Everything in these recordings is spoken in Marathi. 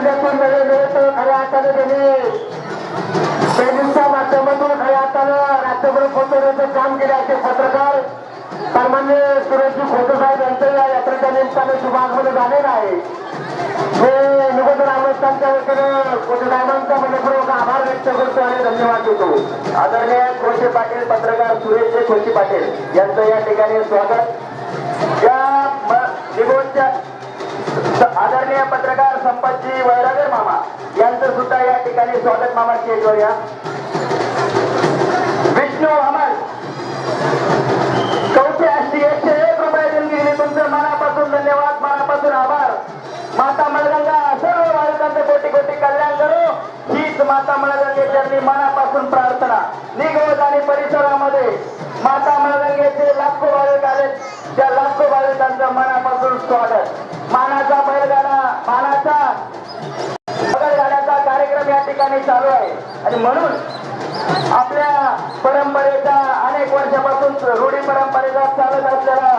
जिल्ह्यातून नवे मिळतो खऱ्या अर्थाने त्यांनी पेरणीच्या माध्यमातून खऱ्या अर्थानं राज्यभर पोहोचवण्याचं काम केले असे पत्रकार सन्मान्य सुरेशजी खोटे साहेब यांचं या यात्रेच्या निमित्ताने शुभागमन झालेलं आहे हे निबंध रामस्थानच्या वतीनं खोटे साहेबांचा मनपूर्वक आभार व्यक्त करतो आणि धन्यवाद देतो आदरणीय खोशे पाटील पत्रकार सुरेशजी खोशी पाटील यांचं या ठिकाणी स्वागत या आदरणीय पत्रकार संपतजी वैरागर मामा यांचं सुद्धा या ठिकाणी स्वागत मामा स्टेजवर या विष्णू अमर. चौथे अशी एकशे एक रुपये देणगी दिली तुमचं मनापासून धन्यवाद मनापासून आभार. माता मलगंगा सर्व बालकांचं कोटी कोटी कल्याण करू. हीच माता मळगंगेच्या मनापासून प्रार्थना. निगवत आणि परिसरामध्ये माता मळगंगेचे लाखो बालक आले त्या लाखो बालकांचं मनापासून स्वागत. मानाचा बैलगाडा मानाचा बैलगाड्याचा कार्यक्रम या ठिकाणी चालू आहे. आणि म्हणून आपल्या परंपरेचा अनेक वर्षापासून रूढी परंपरेचा चालत असलेला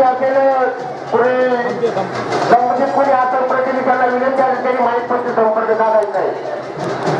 यांना विनंती असेल पुढे संबंधित कोणी आता प्रतिनिधिकांना विनंती आली त्यांनी माहीत पडते संपर्क साधायचा आहे.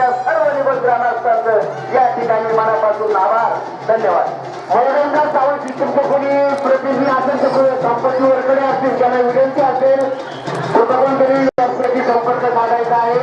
पडत सर्व निघोज ग्रामस्थांचं या ठिकाणी मनापासून आभार. धन्यवाद. मनोरंजन सावंत सिस्टमचे कोणी प्रतिनिधी असेल तर संपत्ती वरकडे असतील त्यांना विनंती असेल तो तरी संपर्क साधायचा आहे.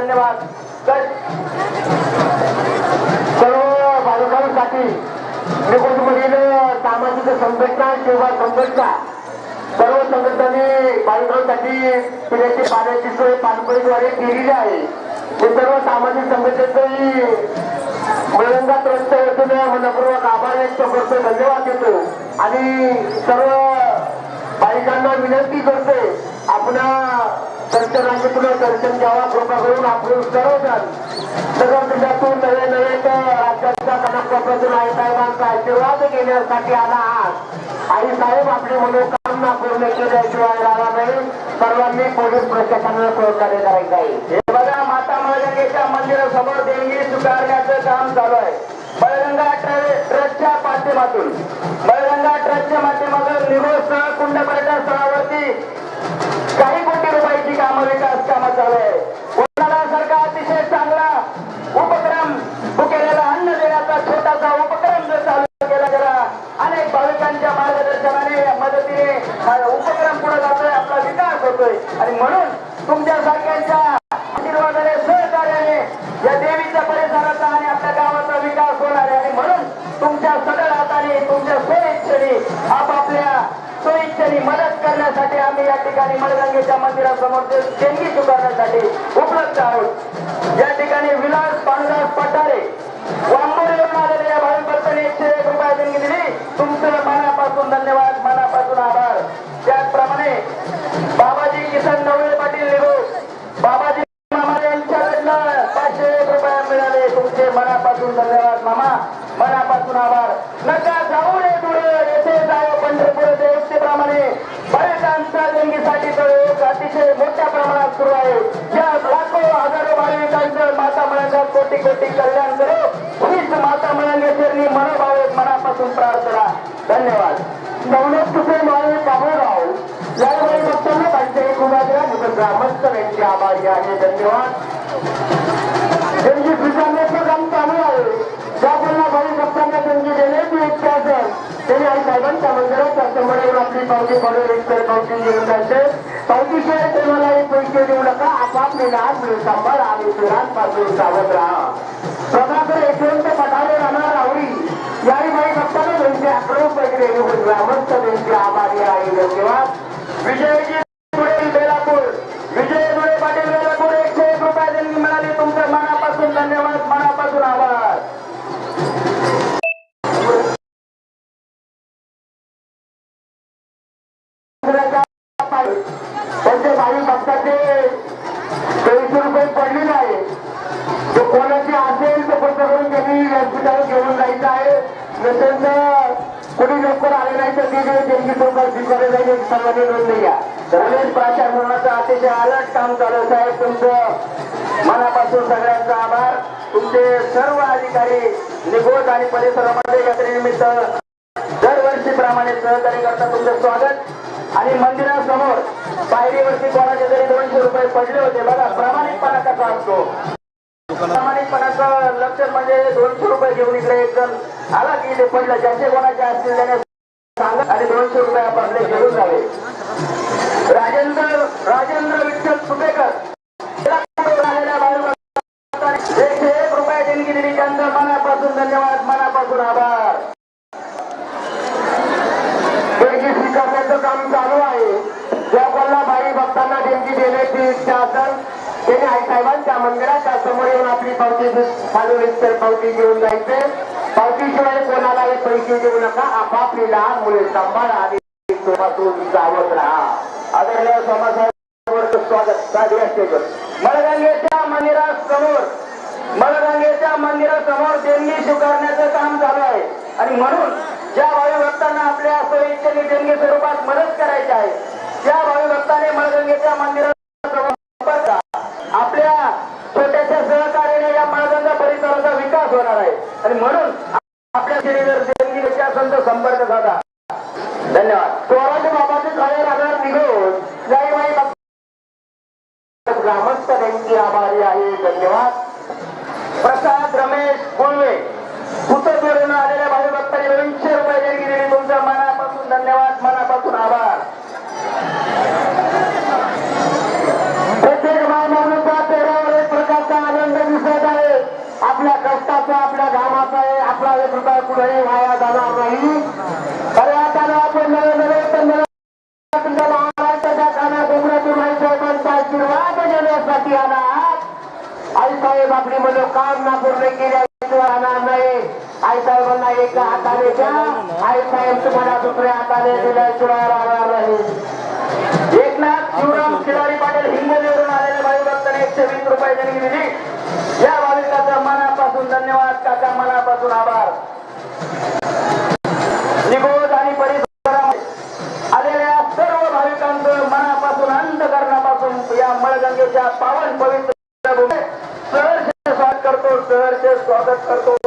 धन्यवाद. सर्व बालकांसाठी निकोजमधील सामाजिक संघटना किंवा संघटना सर्व संघटनांनी बालकांसाठी पिण्याची पाण्याची सोय पाणपोईद्वारे केलेली आहे. हे सर्व सामाजिक संघटनेचंही मलंगात त्रस्त वतीने मनपूर्वक आभार व्यक्त करतो धन्यवाद देतो. आणि सर्व बालिकांना विनंती करते आपण दर्शन रांगेतून दर्शन घ्यावा कृपा करून आपले उत्तर होतात सगळं देशातून नवे नवे राज्याच्या कनकपासून आई साहेबांचा आशीर्वाद घेण्यासाठी आला आहात आई साहेब आपली मनोकामना पूर्ण केल्याशिवाय राहणार नाही. सर्वांनी पोलीस प्रशासनाला सहकार्य करायचं आहे. हे बघा माता मळगंगेच्या मंदिरासमोर देणगी स्वीकारण्याचं काम चालू आहे. बळगंगा ट्रस्टच्या माध्यमातून बळगंगा ट्रस्टच्या माध्यमातून निरोध कुंड पर्यटन स्थळावरती काही कोटी रुपयाची कामं विकास कामं चालू आहे. कोणाला सारखा अतिशय चांगला उपक्रम भुकेलेला अन्न देण्याचा छोटासा उपक्रम जर चालू केला गेला अनेक भाविकांच्या मार्गदर्शनाने मदतीने उपक्रम पुढे जातोय आपला विकास होतोय. आणि म्हणून तुमच्या सारख्यांच्या निमळगंगेच्या मंदिरासमोर देणगी स्वीकारण्यासाठी उपलब्ध आहोत. या ठिकाणी विलास पांडुदास पठारे कोटी कल्याण करो. हीच माता मळंगे चरणी मनोभावे मनापासून प्रार्थना. धन्यवाद. नवनाथ तुपे माळे बाबूराव. यावेळी भक्तांना त्यांचे कुमारिया निकट ग्रामस्थ यांचे आभारी आहे. धन्यवाद. काम चालू आहे ज्या भावी भक्तांना देण्याची इच्छा असेल त्यांनी आई साहेबांच्या मंदिरात त्याच्यामुळे आपली पावती पडून एक तर पावती घेऊन जायचे पावतीशिवाय तुम्हाला पैसे देऊ नका. आपापले लहान मिळून आणि चुरांपासून सावध राहा. स्वतःकडे यशवंत पठारे राहणार आवडी. याही बाई भक्तांना त्यांचे अकरा रुपये ग्रामस्थ त्यांचे आभारी आहे. धन्यवाद. विजयजी अतिशय अलर्ट काम चालू साहेब तुमचं. मनापासून सगळ्यांचा आभार. तुमचे सर्व अधिकारी निघोज आणि परिसरामध्ये यात्रेनिमित्त दरवर्षीप्रमाणे सहकार्य करता तुमचं स्वागत. आणि मंदिरासमोर पायरीवरती कोणाचे तरी दोनशे रुपये पडले होते. बघा प्रामाणिकपणा कसा असतो? प्रामाणिकपणाचं लक्ष म्हणजे दोनशे रुपये घेऊन इकडे एक जण आला की ते पडलं. ज्याचे कोणाचे असतील त्याने सांगा. आणि दोनशे रुपये आपले घेऊन जावे. राजेंद्र राजेंद्र विठ्ठल सुपेकर एक रुपये देणगी दिली त्यांचं मनापासून धन्यवाद मनापासून आभार. देणगी स्वीकारण्याचं काम चालू आहे. ज्या भक्तांना देणगी देण्याची इच्छा असेल त्यांनी आई साहेबांच्या मंदिराच्या समोर येऊन आपली पावती फाडून एक पावती घेऊन जायचे. पावतीशिवाय कोणालाही पैसे देऊ नका. आपापली लहान मुले सांभाळा आणि जावत राहा. आदरणीय समाजावर स्वागत. साधू स्टेजवर. मळगंगेच्या मंदिरासमोर मळगंगेच्या मंदिरासमोर देणगी स्वीकारण्याचं काम चालू आहे. आणि म्हणून ज्या भावी भक्तांना आपल्या सोयीच्छेने देणगी स्वरूपात मदत करायची आहे त्या भावी भक्ताने मळगंगेच्या मंदिरासमोर आपल्या छोट्याच्या सहकार्याने या मळगंगा परिसराचा विकास होणार आहे. आणि म्हणून आई साहेब आपली मनोकामना पूर्ण केल्याशिवाय राहणार नाही. आई साहेबांना एका हाताने द्या आई साहेब तुम्हाला दुसऱ्या हाताने दिल्याशिवाय राहणार नाही. एकनाथ शिवराम खिलारी पाटील हिंगोलीवरून आलेल्या भावी भक्तांनी एकशे वीस रुपये देणगी दिली. या भाविकाचा मनापासून धन्यवाद काका मनापासून आभार. निगोज आणि परिसरामध्ये आलेल्या सर्व भाविकांचं मनापासून अंत करण्यापासून या मळगंगेच्या पावन पवित्र भूमीत सहर्ष स्वागत करतो सहर्ष स्वागत करतो.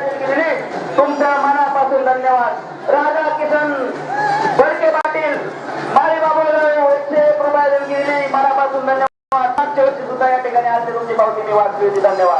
पंकज तुमचा मनापासून धन्यवाद. राधा किशन बडके पाटील मारे बाबा मनापासून धन्यवाद. सुद्धा या ठिकाणी आज तुमची पावती मी वाचली होती धन्यवाद.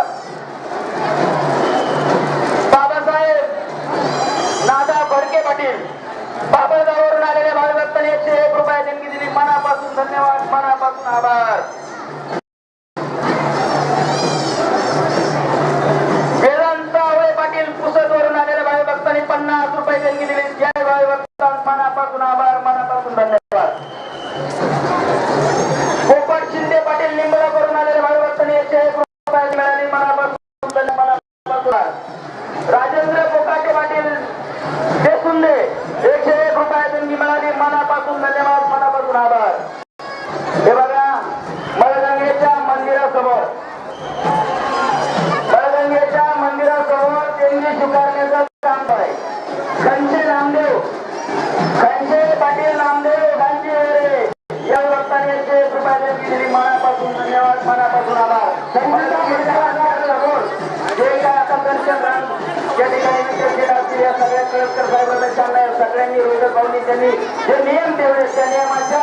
केळकर साहेबांना त्यांना सगळ्यांनी रोडर भाऊनी त्यांनी. जे नियम ठेवले त्या नियमाच्या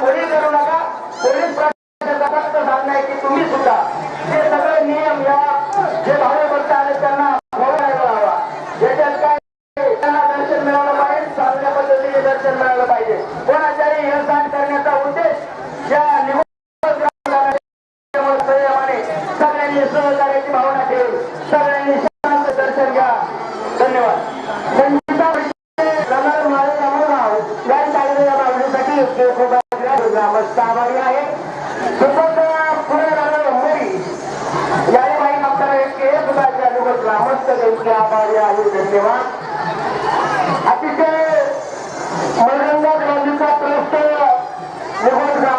कोणी करू नका. पोलीस प्रशासनाचा फक्त साधना आहे की तुम्ही सुद्धा ते सगळे नियम या जे भावे भक्त आले त्यांना भोगायला हवा ज्याच्यात काय त्यांना दर्शन मिळालं पाहिजे चांगल्या पद्धतीने दर्शन मिळालं पाहिजे. कोणाच्याही हिरसाण करण्याचा उद्देश या निवडणूक सगळ्यांनी सहकार्याची भावना মোগল